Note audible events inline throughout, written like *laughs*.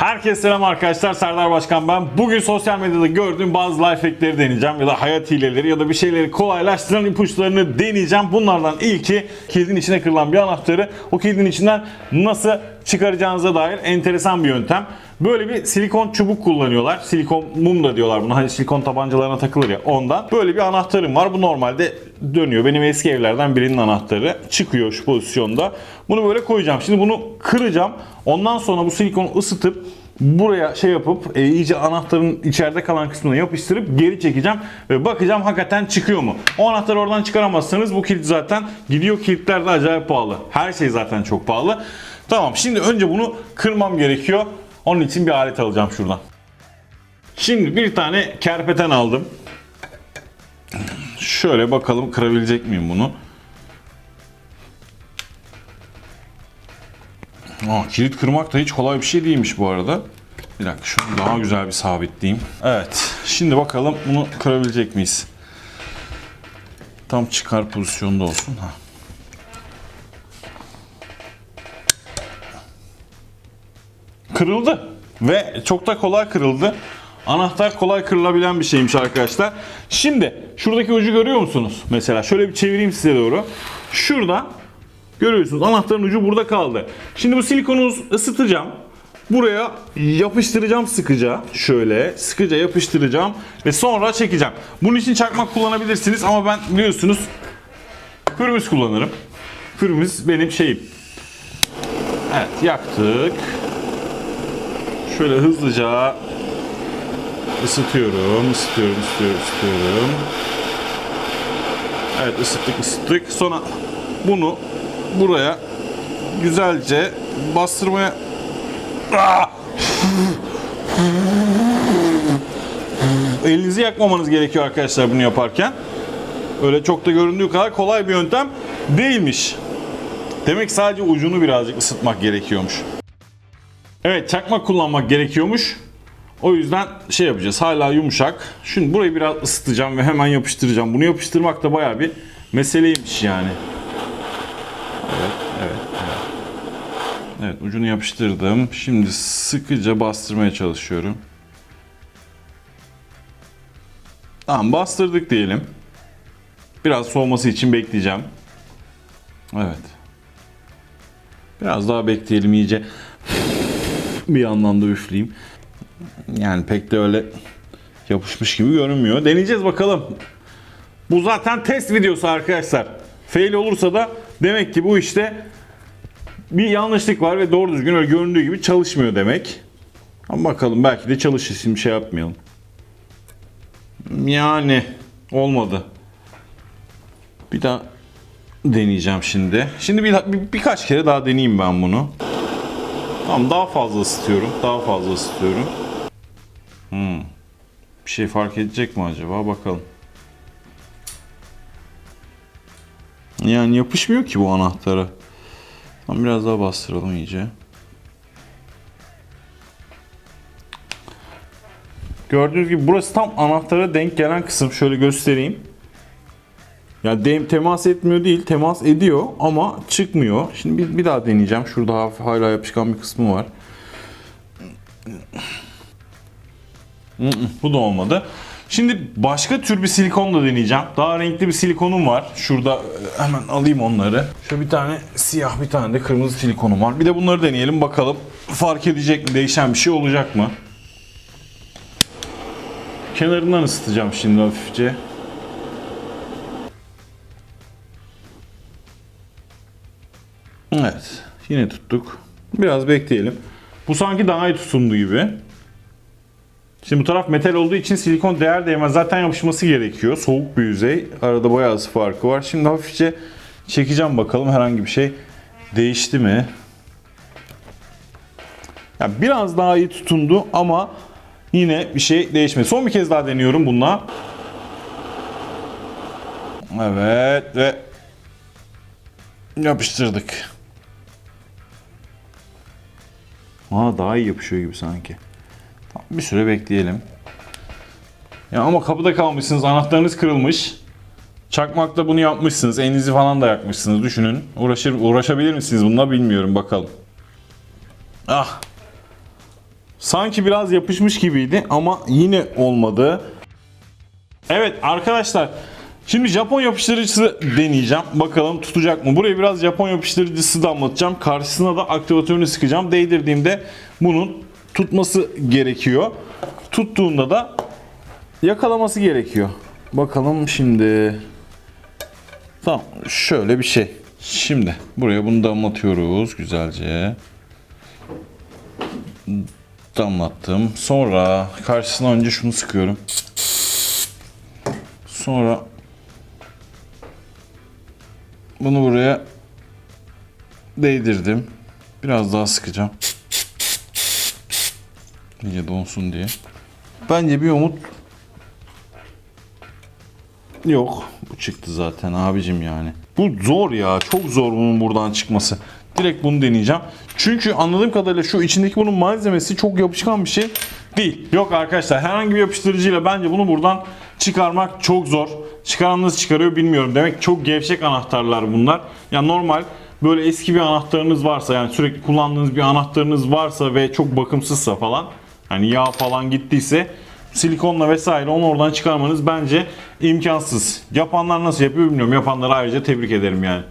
Herkese selam arkadaşlar. Serdar Başkan ben. Bugün sosyal medyada gördüğüm bazı life hackleri deneyeceğim ya da hayat hileleri ya da bir şeyleri kolaylaştıran ipuçlarını deneyeceğim. Bunlardan ilki kilidin içine kırılan bir anahtarı o kilidin içinden nasıl çıkaracağınıza dair enteresan bir yöntem. Böyle bir silikon çubuk kullanıyorlar. Silikon mum da diyorlar bunu. Hani silikon tabancalarına takılır ya ondan. Böyle bir anahtarım var. Bu normalde dönüyor. Benim eski evlerden birinin anahtarı. Çıkıyor şu pozisyonda. Bunu böyle koyacağım. Şimdi bunu kıracağım. Ondan sonra bu silikonu ısıtıp buraya şey yapıp e, iyice anahtarın içeride kalan kısmını yapıştırıp geri çekeceğim ve bakacağım hakikaten çıkıyor mu? O anahtarı oradan çıkaramazsanız bu kilit zaten gidiyor. Kilitler de acayip pahalı. Her şey zaten çok pahalı. Tamam şimdi önce bunu kırmam gerekiyor. Onun için bir alet alacağım şuradan. Şimdi bir tane kerpeten aldım. Şöyle bakalım kırabilecek miyim bunu? Aa, kilit kırmak da hiç kolay bir şey değilmiş bu arada. Bir dakika şunu daha güzel bir sabitleyeyim. Evet. Şimdi bakalım bunu kırabilecek miyiz? Tam çıkar pozisyonda olsun. Ha. Kırıldı. Ve çok da kolay kırıldı. Anahtar kolay kırılabilen bir şeymiş arkadaşlar. Şimdi şuradaki ucu görüyor musunuz? Mesela şöyle bir çevireyim size doğru. Şurada Görüyorsunuz anahtarın ucu burada kaldı. Şimdi bu silikonu ısıtacağım. Buraya yapıştıracağım sıkıca. Şöyle sıkıca yapıştıracağım ve sonra çekeceğim. Bunun için çakmak kullanabilirsiniz ama ben biliyorsunuz pürmüz kullanırım. Pürmüz benim şeyim. Evet yaktık. Şöyle hızlıca ısıtıyorum, ısıtıyorum, ısıtıyorum, ısıtıyorum. Evet ısıttık, ısıttık. Sonra bunu buraya güzelce bastırmaya Ah! Elinizi yakmamanız gerekiyor arkadaşlar bunu yaparken. Öyle çok da göründüğü kadar kolay bir yöntem değilmiş. Demek sadece ucunu birazcık ısıtmak gerekiyormuş. Evet çakmak kullanmak gerekiyormuş. O yüzden şey yapacağız. Hala yumuşak. Şimdi burayı biraz ısıtacağım ve hemen yapıştıracağım. Bunu yapıştırmak da bayağı bir meseleymiş yani. Evet, evet, evet. Evet, ucunu yapıştırdım. Şimdi sıkıca bastırmaya çalışıyorum. Tamam, bastırdık diyelim. Biraz soğuması için bekleyeceğim. Evet. Biraz daha bekleyelim iyice. Bir yandan da üfleyeyim. Yani pek de öyle yapışmış gibi görünmüyor. Deneyeceğiz bakalım. Bu zaten test videosu arkadaşlar. Fail olursa da demek ki bu işte bir yanlışlık var ve doğru düzgün öyle göründüğü gibi çalışmıyor demek. Ama bakalım belki de çalışır şimdi şey yapmayalım. Yani olmadı. Bir daha deneyeceğim şimdi. Şimdi bir, bir- birkaç kere daha deneyeyim ben bunu. Tamam daha fazla ısıtıyorum. Daha fazla ısıtıyorum. Hmm. Bir şey fark edecek mi acaba? Bakalım. Yani yapışmıyor ki bu anahtara. Tamam biraz daha bastıralım iyice. Gördüğünüz gibi burası tam anahtara denk gelen kısım. Şöyle göstereyim. Ya dem temas etmiyor değil, temas ediyor ama çıkmıyor. Şimdi bir, bir daha deneyeceğim. Şurada hafif hala yapışkan bir kısmı var. Bu da olmadı. Şimdi başka tür bir silikon da deneyeceğim. Daha renkli bir silikonum var. Şurada e, hemen alayım onları. Şu bir tane siyah bir tane de kırmızı silikonum var. Bir de bunları deneyelim bakalım. Fark edecek mi? Değişen bir şey olacak mı? Kenarından ısıtacağım şimdi hafifçe. Evet. Yine tuttuk. Biraz bekleyelim. Bu sanki daha iyi tutundu gibi. Şimdi bu taraf metal olduğu için silikon değer değmez zaten yapışması gerekiyor. Soğuk bir yüzey. Arada bayağı farkı var. Şimdi hafifçe çekeceğim bakalım herhangi bir şey değişti mi? Ya biraz daha iyi tutundu ama yine bir şey değişmedi. Son bir kez daha deniyorum bununla. Evet ve yapıştırdık. Aa daha iyi yapışıyor gibi sanki. Tamam, bir süre bekleyelim. Ya ama kapıda kalmışsınız, anahtarınız kırılmış. Çakmakla bunu yapmışsınız, elinizi falan da yakmışsınız. Düşünün. Uğraşır, uğraşabilir misiniz bununla bilmiyorum bakalım. Ah. Sanki biraz yapışmış gibiydi ama yine olmadı. Evet arkadaşlar Şimdi Japon yapıştırıcısı deneyeceğim. Bakalım tutacak mı? Buraya biraz Japon yapıştırıcısı damlatacağım. Karşısına da aktivatörünü sıkacağım. Değdirdiğimde bunun tutması gerekiyor. Tuttuğunda da yakalaması gerekiyor. Bakalım şimdi. Tamam şöyle bir şey. Şimdi buraya bunu damlatıyoruz güzelce. Damlattım. Sonra karşısına önce şunu sıkıyorum. Sonra bunu buraya değdirdim. Biraz daha sıkacağım. İyice donsun diye. Bence bir umut yok. Bu çıktı zaten abicim yani. Bu zor ya. Çok zor bunun buradan çıkması. Direkt bunu deneyeceğim. Çünkü anladığım kadarıyla şu içindeki bunun malzemesi çok yapışkan bir şey değil. Yok arkadaşlar herhangi bir yapıştırıcıyla bence bunu buradan çıkarmak çok zor. Çıkaran nasıl çıkarıyor bilmiyorum. Demek çok gevşek anahtarlar bunlar. Yani normal böyle eski bir anahtarınız varsa yani sürekli kullandığınız bir anahtarınız varsa ve çok bakımsızsa falan hani yağ falan gittiyse silikonla vesaire onu oradan çıkarmanız bence imkansız. Yapanlar nasıl yapıyor bilmiyorum. Yapanları ayrıca tebrik ederim yani.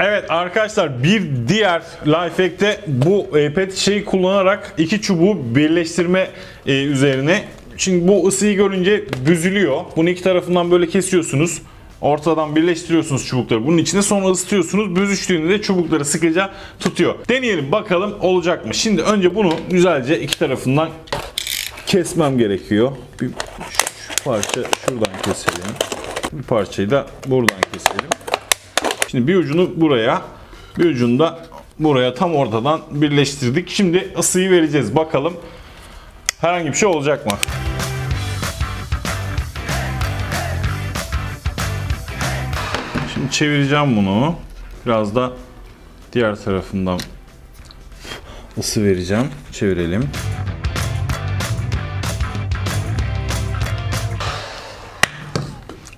Evet arkadaşlar bir diğer lifehack'te bu e, pet şişeyi kullanarak iki çubuğu birleştirme e, üzerine. Şimdi bu ısıyı görünce büzülüyor. Bunu iki tarafından böyle kesiyorsunuz. Ortadan birleştiriyorsunuz çubukları. Bunun içine sonra ısıtıyorsunuz. Büzüştüğünde de çubukları sıkıca tutuyor. Deneyelim bakalım olacak mı? Şimdi önce bunu güzelce iki tarafından kesmem gerekiyor. Bir şu parça şuradan keselim. Bir parçayı da buradan keselim. Şimdi bir ucunu buraya, bir ucunu da buraya tam ortadan birleştirdik. Şimdi ısıyı vereceğiz. Bakalım herhangi bir şey olacak mı? Çevireceğim bunu. Biraz da diğer tarafından ısı vereceğim. Çevirelim.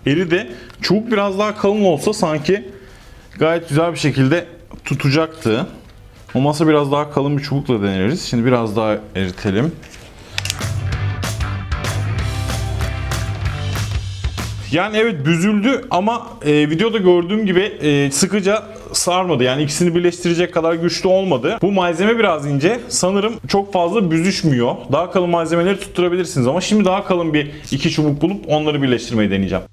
Eli de çubuk biraz daha kalın olsa sanki gayet güzel bir şekilde tutacaktı. Olmazsa biraz daha kalın bir çubukla deneriz. Şimdi biraz daha eritelim. Yani evet büzüldü ama e, videoda gördüğüm gibi e, sıkıca sarmadı. Yani ikisini birleştirecek kadar güçlü olmadı. Bu malzeme biraz ince. Sanırım çok fazla büzüşmüyor. Daha kalın malzemeleri tutturabilirsiniz ama şimdi daha kalın bir iki çubuk bulup onları birleştirmeyi deneyeceğim.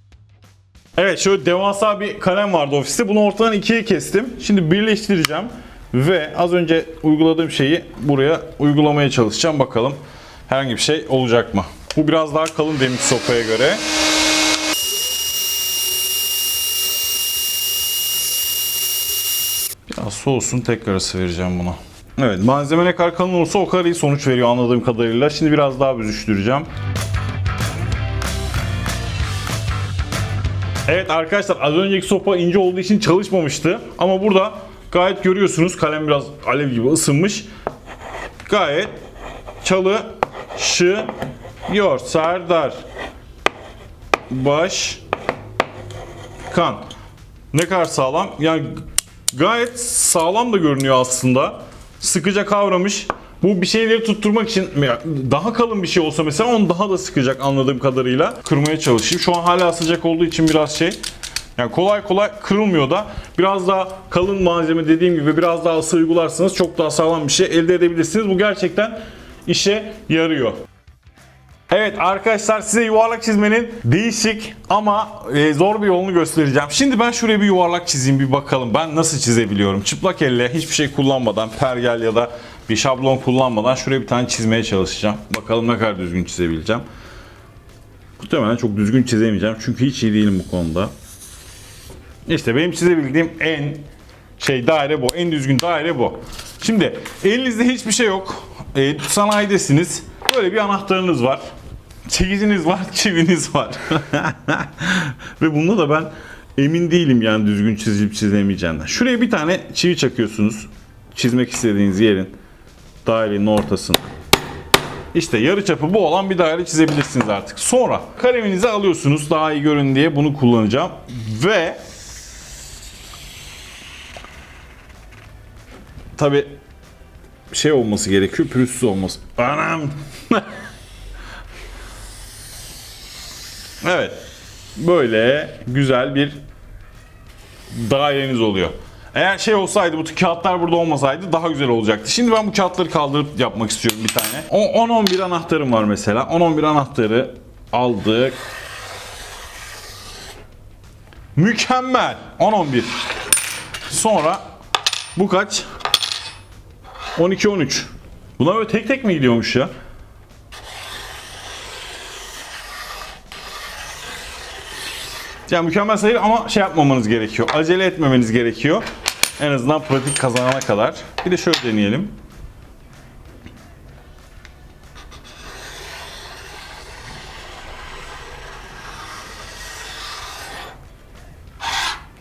Evet şöyle devasa bir kalem vardı ofiste. Bunu ortadan ikiye kestim. Şimdi birleştireceğim. Ve az önce uyguladığım şeyi buraya uygulamaya çalışacağım. Bakalım herhangi bir şey olacak mı? Bu biraz daha kalın demir sopaya göre. Biraz soğusun tekrar ısı vereceğim buna. Evet malzeme ne kadar kalın olursa o kadar iyi sonuç veriyor anladığım kadarıyla. Şimdi biraz daha büzüştüreceğim. Evet arkadaşlar az önceki sopa ince olduğu için çalışmamıştı. Ama burada gayet görüyorsunuz kalem biraz alev gibi ısınmış. Gayet çalışıyor. Serdar Baş Kan. Ne kadar sağlam? Yani gayet sağlam da görünüyor aslında. Sıkıca kavramış. Bu bir şeyleri tutturmak için daha kalın bir şey olsa mesela onu daha da sıkacak anladığım kadarıyla. Kırmaya çalışayım. Şu an hala sıcak olduğu için biraz şey. Yani kolay kolay kırılmıyor da biraz daha kalın malzeme dediğim gibi biraz daha ısı uygularsanız çok daha sağlam bir şey elde edebilirsiniz. Bu gerçekten işe yarıyor. Evet arkadaşlar size yuvarlak çizmenin değişik ama e, zor bir yolunu göstereceğim. Şimdi ben şuraya bir yuvarlak çizeyim bir bakalım ben nasıl çizebiliyorum. Çıplak elle hiçbir şey kullanmadan pergel ya da bir şablon kullanmadan şuraya bir tane çizmeye çalışacağım. Bakalım ne kadar düzgün çizebileceğim. Muhtemelen çok düzgün çizemeyeceğim çünkü hiç iyi değilim bu konuda. İşte benim çizebildiğim en şey daire bu. En düzgün daire bu. Şimdi elinizde hiçbir şey yok. E, sanayidesiniz. Böyle bir anahtarınız var. Çekiciniz var, *laughs* çiviniz var. *laughs* Ve bunda da ben emin değilim yani düzgün çizip çizemeyeceğinden. Şuraya bir tane çivi çakıyorsunuz. Çizmek istediğiniz yerin dairenin ortasına. İşte yarıçapı bu olan bir daire çizebilirsiniz artık. Sonra kaleminizi alıyorsunuz daha iyi görün diye bunu kullanacağım. Ve tabi şey olması gerekiyor. Pürüzsüz olması. Anam. *laughs* evet. Böyle güzel bir daireniz oluyor. Eğer şey olsaydı bu kağıtlar burada olmasaydı daha güzel olacaktı. Şimdi ben bu kağıtları kaldırıp yapmak istiyorum bir tane. O 10-11 anahtarım var mesela. 10-11 anahtarı aldık. Mükemmel. 10-11. Sonra bu kaç? 12-13. Buna böyle tek tek mi gidiyormuş ya? Yani mükemmel sayı ama şey yapmamanız gerekiyor. Acele etmemeniz gerekiyor. En azından pratik kazanana kadar. Bir de şöyle deneyelim.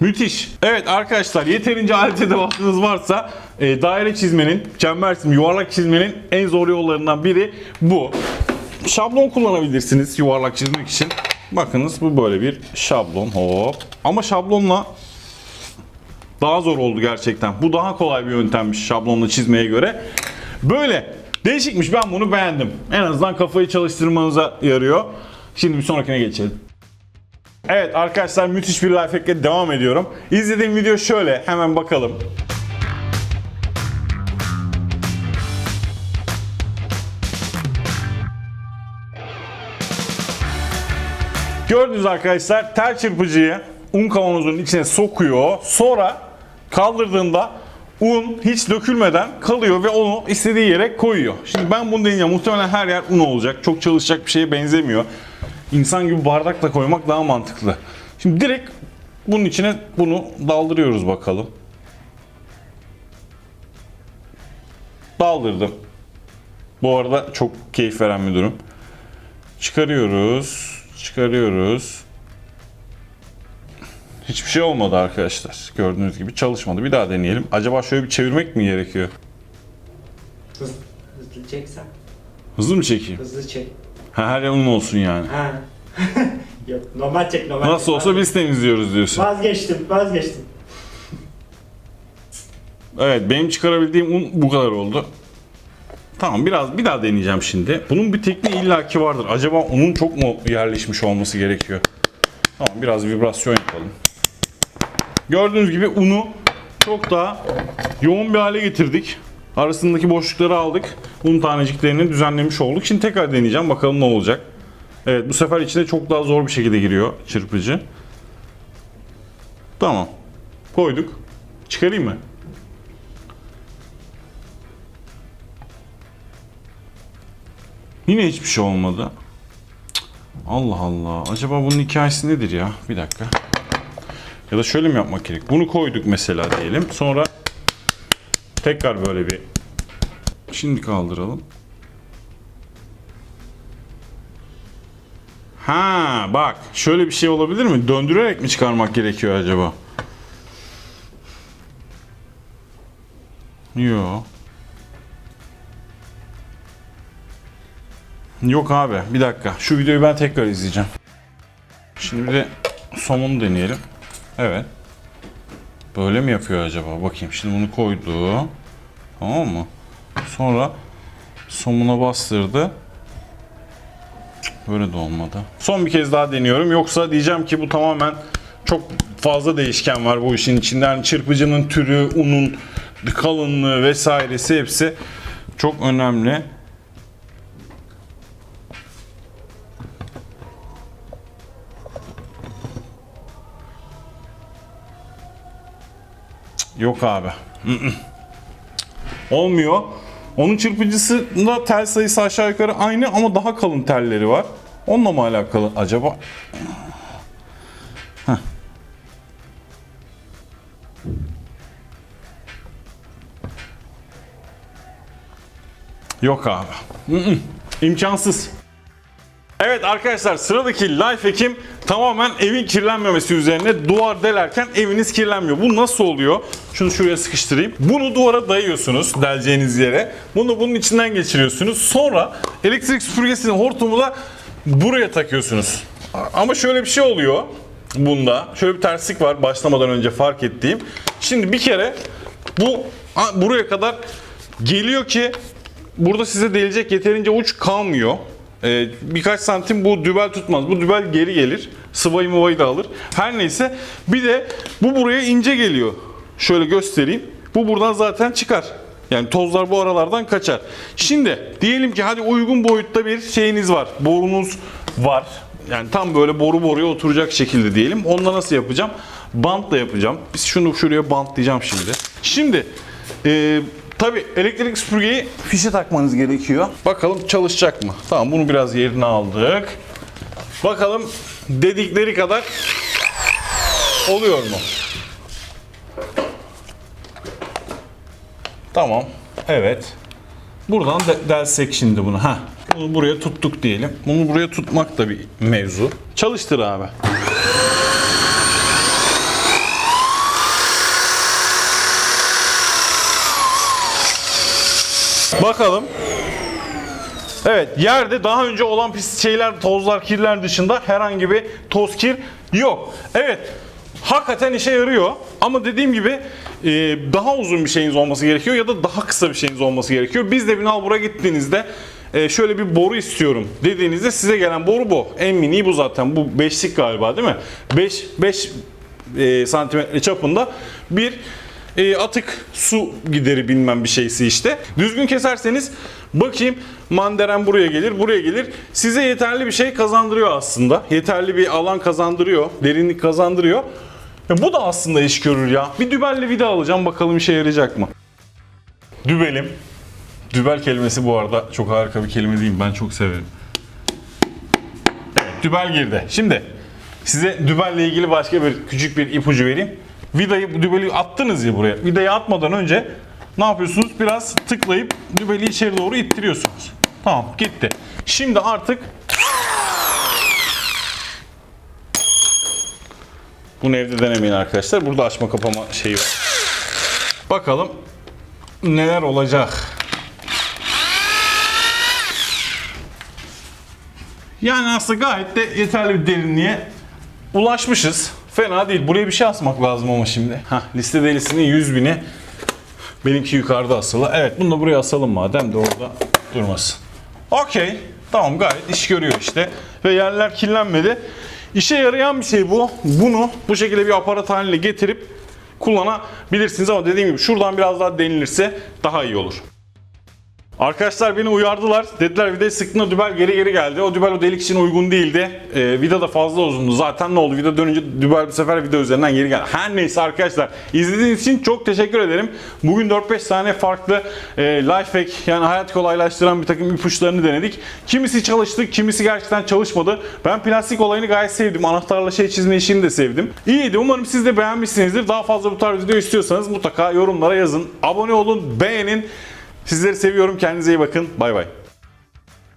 Müthiş. Evet arkadaşlar yeterince alet edevatınız varsa e, daire çizmenin, çember çizmenin, yuvarlak çizmenin en zor yollarından biri bu. Şablon kullanabilirsiniz yuvarlak çizmek için. Bakınız bu böyle bir şablon. Hop. Ama şablonla daha zor oldu gerçekten. Bu daha kolay bir yöntemmiş şablonla çizmeye göre. Böyle. Değişikmiş. Ben bunu beğendim. En azından kafayı çalıştırmanıza yarıyor. Şimdi bir sonrakine geçelim. Evet arkadaşlar müthiş bir life hack'le devam ediyorum. İzlediğim video şöyle. Hemen bakalım. Gördünüz arkadaşlar tel çırpıcıyı un kavanozunun içine sokuyor. Sonra kaldırdığında un hiç dökülmeden kalıyor ve onu istediği yere koyuyor. Şimdi ben bunu deneyeceğim. Muhtemelen her yer un olacak. Çok çalışacak bir şeye benzemiyor. İnsan gibi bardakla koymak daha mantıklı. Şimdi direkt bunun içine bunu daldırıyoruz bakalım. Daldırdım. Bu arada çok keyif veren bir durum. Çıkarıyoruz. Çıkarıyoruz. Hiçbir şey olmadı arkadaşlar. Gördüğünüz gibi çalışmadı. Bir daha deneyelim. Acaba şöyle bir çevirmek mi gerekiyor? Hızlı, hızlı çeksen. Hızlı mı çekeyim? Hızlı çek. Ha, her un olsun yani. Ha. *laughs* Yok normal çek normal Nasıl çek. olsa biz temizliyoruz diyorsun. Vazgeçtim vazgeçtim. Evet benim çıkarabildiğim un bu kadar oldu. Tamam biraz bir daha deneyeceğim şimdi. Bunun bir tekniği illaki vardır. Acaba unun çok mu yerleşmiş olması gerekiyor? Tamam biraz vibrasyon yapalım. Gördüğünüz gibi unu çok daha yoğun bir hale getirdik. Arasındaki boşlukları aldık. Un taneciklerini düzenlemiş olduk. Şimdi tekrar deneyeceğim. Bakalım ne olacak. Evet bu sefer içine çok daha zor bir şekilde giriyor çırpıcı. Tamam. Koyduk. Çıkarayım mı? Yine hiçbir şey olmadı. Allah Allah. Acaba bunun hikayesi nedir ya? Bir dakika. Ya da şöyle mi yapmak gerek? Bunu koyduk mesela diyelim. Sonra tekrar böyle bir Şimdi kaldıralım. Ha bak şöyle bir şey olabilir mi? Döndürerek mi çıkarmak gerekiyor acaba? Yok. Yok abi bir dakika. Şu videoyu ben tekrar izleyeceğim. Şimdi bir de somonu deneyelim. Evet. Böyle mi yapıyor acaba? Bakayım şimdi bunu koydu. Tamam mı? Sonra somuna bastırdı. Böyle de olmadı. Son bir kez daha deniyorum. Yoksa diyeceğim ki bu tamamen çok fazla değişken var bu işin içinde. Yani çırpıcının türü, unun kalınlığı vesairesi hepsi çok önemli. Yok abi. Olmuyor. Onun çırpıcısında tel sayısı aşağı yukarı aynı ama daha kalın telleri var. Onunla mı alakalı acaba? Heh. Yok abi. İmkansız. Evet arkadaşlar sıradaki life hack'im tamamen evin kirlenmemesi üzerine duvar delerken eviniz kirlenmiyor. Bu nasıl oluyor? Şunu şuraya sıkıştırayım. Bunu duvara dayıyorsunuz deleceğiniz yere. Bunu bunun içinden geçiriyorsunuz. Sonra elektrik süpürgesinin hortumu da buraya takıyorsunuz. Ama şöyle bir şey oluyor bunda. Şöyle bir terslik var başlamadan önce fark ettiğim. Şimdi bir kere bu buraya kadar Geliyor ki burada size delecek yeterince uç kalmıyor. Ee, birkaç santim bu dübel tutmaz. Bu dübel geri gelir. Sıvayı mıvayı da alır. Her neyse. Bir de bu buraya ince geliyor. Şöyle göstereyim. Bu buradan zaten çıkar. Yani tozlar bu aralardan kaçar. Şimdi diyelim ki hadi uygun boyutta bir şeyiniz var. Borunuz var. Yani tam böyle boru boruya oturacak şekilde diyelim. Onda nasıl yapacağım? Bantla yapacağım. Biz şunu şuraya bantlayacağım şimdi. Şimdi e, tabi elektrik süpürgeyi fişe takmanız gerekiyor. Bakalım çalışacak mı? Tamam bunu biraz yerine aldık. Bakalım dedikleri kadar oluyor mu? Tamam. Evet. Buradan de- delsek şimdi bunu. Ha. Bunu buraya tuttuk diyelim. Bunu buraya tutmak da bir mevzu. Çalıştır abi. Bakalım. Evet yerde daha önce olan pis şeyler, tozlar, kirler dışında herhangi bir toz kir yok. Evet hakikaten işe yarıyor ama dediğim gibi e, daha uzun bir şeyiniz olması gerekiyor ya da daha kısa bir şeyiniz olması gerekiyor. Biz de Binalbur'a gittiğinizde e, şöyle bir boru istiyorum dediğinizde size gelen boru bu. En mini bu zaten. Bu beşlik galiba değil mi? 5 5 e, santimetre çapında bir e, atık su gideri bilmem bir şeysi işte. Düzgün keserseniz bakayım manderen buraya gelir, buraya gelir. Size yeterli bir şey kazandırıyor aslında. Yeterli bir alan kazandırıyor, derinlik kazandırıyor. Ya bu da aslında iş görür ya. Bir dübelli vida alacağım bakalım işe yarayacak mı? Dübelim. Dübel kelimesi bu arada çok harika bir kelime değil mi? Ben çok severim. Evet, dübel girdi. Şimdi size dübelle ilgili başka bir küçük bir ipucu vereyim. Vidayı, dübeli attınız ya buraya. Vidayı atmadan önce ne yapıyorsunuz? Biraz tıklayıp dübeli içeri doğru ittiriyorsunuz. Tamam gitti. Şimdi artık bunu evde denemeyin arkadaşlar. Burada açma kapama şeyi var. Bakalım neler olacak. Yani aslında gayet de yeterli bir derinliğe ulaşmışız. Fena değil. Buraya bir şey asmak lazım ama şimdi. Hah, liste delisinin 100 bini. Benimki yukarıda asılı. Evet bunu da buraya asalım madem de orada durmasın. Okey. Tamam gayet iş görüyor işte. Ve yerler kirlenmedi. İşe yarayan bir şey bu. Bunu bu şekilde bir aparat haline getirip kullanabilirsiniz ama dediğim gibi şuradan biraz daha denilirse daha iyi olur. Arkadaşlar beni uyardılar. Dediler vida sıktığında dübel geri geri geldi. O dübel o delik için uygun değildi. Ee, vida da fazla uzundu. Zaten ne oldu? Vida dönünce dübel bu sefer vida üzerinden geri geldi. Her neyse arkadaşlar. izlediğiniz için çok teşekkür ederim. Bugün 4-5 tane farklı e, life hack yani hayat kolaylaştıran bir takım ipuçlarını denedik. Kimisi çalıştı, kimisi gerçekten çalışmadı. Ben plastik olayını gayet sevdim. Anahtarla şey çizme işini de sevdim. İyiydi. Umarım siz de beğenmişsinizdir. Daha fazla bu tarz video istiyorsanız mutlaka yorumlara yazın. Abone olun, beğenin. Sizleri seviyorum. Kendinize iyi bakın. Bay bay.